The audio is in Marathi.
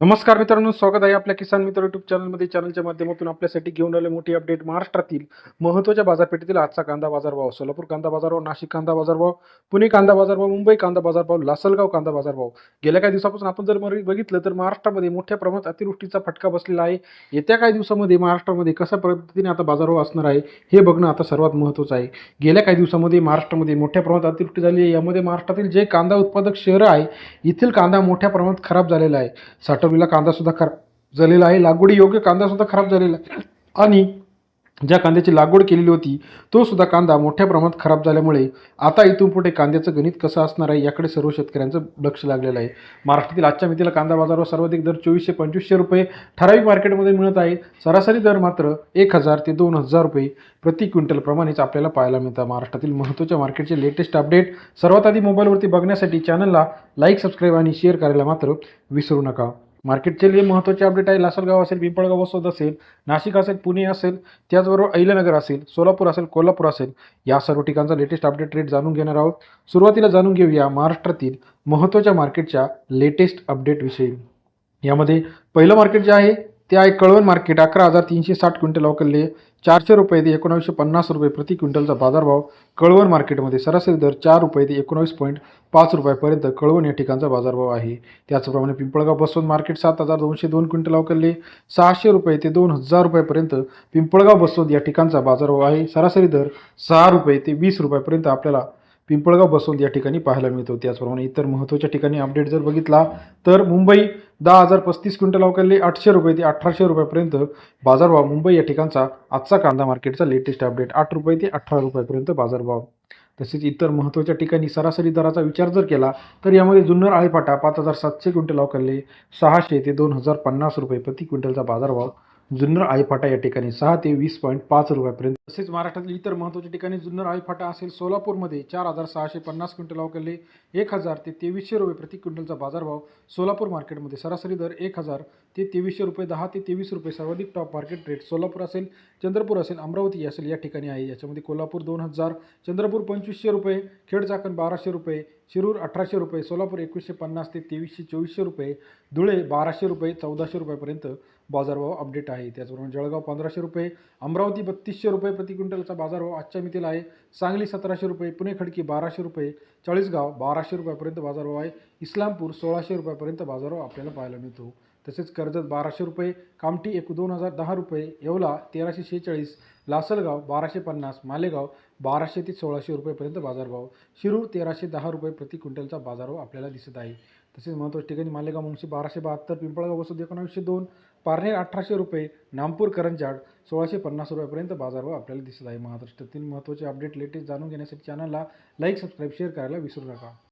नमस्कार मित्रांनो स्वागत आहे आपल्या किसान मित्र युट्यूब चॅनलमध्ये चॅनलच्या माध्यमातून आपल्यासाठी घेऊन आले मोठी अपडेट महाराष्ट्रातील महत्त्वाच्या बाजारपेठेतील आजचा कांदा बाजारभाव. सोलापूर कांदा बाजारभाव नाशिक कांदा बाजारभाव पुणे कांदा बाजारभाव मुंबई कांदा बाजारभाव लासलगाव कांदा बाजारभाव. गेल्या काही दिवसापासून आपण जर बघितलं तर महाराष्ट्रामध्ये मोठ्या प्रमाणात अतिवृष्टीचा फटका बसलेला आहे. येत्या काही दिवसामध्ये महाराष्ट्रामध्ये कशा पद्धतीने आता बाजारभाव असणार आहे हे बघणं आता सर्वात महत्त्वाचं आहे. गेल्या काही दिवसामध्ये महाराष्ट्रामध्ये मोठ्या प्रमाणात अतिवृष्टी झाली आहे. यामध्ये महाराष्ट्रातील जे कांदा उत्पादक शहरं आहे येथील कांदा मोठ्या प्रमाणात खराब झालेला आहे. साठ कांदा कांदासुद्धा खराब झालेला आहे. लागवडी योग्य कांदासुद्धा खराब झालेला आहे. आणि ज्या कांद्याची लागवड केलेली होती तो सुद्धा कांदा मोठ्या प्रमाणात खराब झाल्यामुळे आता इथून पुढे कांद्याचं गणित कसं असणार आहे याकडे सर्व शेतकऱ्यांचं लक्ष लागलेलं आहे. महाराष्ट्रातील आजच्या मितीला कांदा बाजारावर सर्वाधिक दर चोवीसशे पंचवीसशे रुपये ठराविक मार्केटमध्ये मिळत आहे. सरासरी दर मात्र एक हजार ते दोन हजार रुपये प्रति क्विंटलप्रमाणेच आपल्याला पाहायला मिळतं महाराष्ट्रातील महत्त्वाच्या मार्केटचे लेटेस्ट अपडेट सर्वात आधी मोबाईलवरती बघण्यासाठी चॅनलला लाईक सबस्क्राईब आणि शेअर करायला मात्र विसरू नका. मार्केटचे जे महत्त्वाचे अपडेट आहे लासलगाव असेल पिंपळगाव वसोद असेल नाशिक असेल पुणे असेल त्याचबरोबर अहिल्यानगर असेल सोलापूर असेल कोल्हापूर असेल या सर्व ठिकाणचा लेटेस्ट अपडेट रेट जाणून घेणार आहोत. सुरुवातीला जाणून घेऊया महाराष्ट्रातील महत्त्वाच्या मार्केटच्या लेटेस्ट अपडेटविषयी यामध्ये पहिलं मार्केट जे आहे ते आहे कळवण मार्केट. अकरा हजार तीनशे साठ क्विंटल अवकलले चारशे रुपये ते एकोणावीसशे पन्नास रुपये प्रति क्विंटलचा बाजारभाव कळवण मार्केटमध्ये. सरासरी दर चार रुपये ते एकोणावीस पॉईंट पाच रुपयापर्यंत कळवण या ठिकाणचा बाजारभाव आहे. त्याचप्रमाणे पिंपळगाव बसवंत मार्केट सात हजार दोनशे दोन क्विंटल अवकलले सहाशे रुपये ते दोन हजार रुपयापर्यंत पिंपळगाव बसवंत या ठिकाणचा बाजारभाव आहे. सरासरी दर सहा रुपये ते वीस रुपयापर्यंत आपल्याला पिंपळगाव बसवंत या ठिकाणी पाहायला मिळतो. त्याचप्रमाणे इतर महत्त्वाच्या ठिकाणी अपडेट जर बघितला तर मुंबई दहा हजार पस्तीस क्विंटल अवकाळले आठशे रुपये ते अठराशे रुपयापर्यंत बाजारभाव मुंबई या ठिकाणचा आजचा कांदा मार्केटचा लेटेस्ट अपडेट आठ रुपये ते अठरा रुपयापर्यंत बाजारभाव. तसेच इतर महत्त्वाच्या ठिकाणी सरासरी दराचा विचार जर केला तर यामध्ये जुन्नर आळेपाटा पाच हजार सातशे क्विंटल अवकाळले सहाशे ते दोन हजार पन्नास रुपये प्रति क्विंटलचा बाजारभाव जुन्नर आईफाटा या ठिकाणी सहा ते वीस पॉईंट पाच रुपयापर्यंत. तसेच महाराष्ट्रातील इतर महत्त्वाच्या ठिकाणी जुन्नर आईफाटा असेल सोलापूरमध्ये चार हजार सहाशे पन्नास क्विंटल अवकाळले एक हजार ते तेवीसशे रुपये प्रति क्विंटलचा बाजारभाव सोलापूर मार्केटमध्ये सरासरी दर एक हजार ते तेवीसशे रुपये दहा ते तेवीस रुपये सर्वाधिक टॉप मार्केट रेट सोलापूर असेल चंद्रपूर असेल अमरावती असेल या ठिकाणी आहे. याच्यामध्ये कोल्हापूर दोन हजार चंद्रपूर पंचवीसशे रुपये खेड चाकण बाराशे रुपये शिरूर अठराशे रुपये सोलापूर एकवीसशे पन्नास ते तेवीसशे चोवीसशे रुपये धुळे बाराशे रुपये चौदाशे रुपयापर्यंत बाजारभाव अपडेट आहे. त्याचबरोबर जळगाव पंधराशे रुपये अमरावती बत्तीसशे रुपये प्रति क्विंटलचा बाजारभाव आजच्या मितीला आहे. सांगली सतराशे रुपये पुणे खडकी बाराशे रुपये चाळीसगाव बाराशे रुपयापर्यंत बाजारभाव आहे. इस्लामपूर सोळाशे रुपयापर्यंत बाजारभाव आपल्याला पाहायला मिळतो. तसेच कर्जत बाराशे रुपये कामठी एक दोन हजार दहा रुपये येवला तेराशे शेहेचाळीस लासलगाव बाराशे पन्नास मालेगाव बाराशे ते सोळाशे रुपयेपर्यंत बाजारभाव शिरूर तेराशे दहा रुपये प्रति क्विंटलचा बाजारभाव आपल्याला दिसत आहे. तसेच महत्त्वाच्या ठिकाणी मालेगाव मुंशी बाराशे बहात्तर पिंपळगाव वसुद एकोणावीसशे दोन पारनेर अठराशे रुपये नामपूर करंजाड सोळाशे पन्नास रुपयापर्यंत बाजारभाव आपल्याला दिसत आहे. महाराष्ट्रातील महत्त्वाचे अपडेट लेटेस्ट जाणून घेण्यासाठी चॅनलला लाईक सबस्क्राईब शेअर करायला विसरू नका.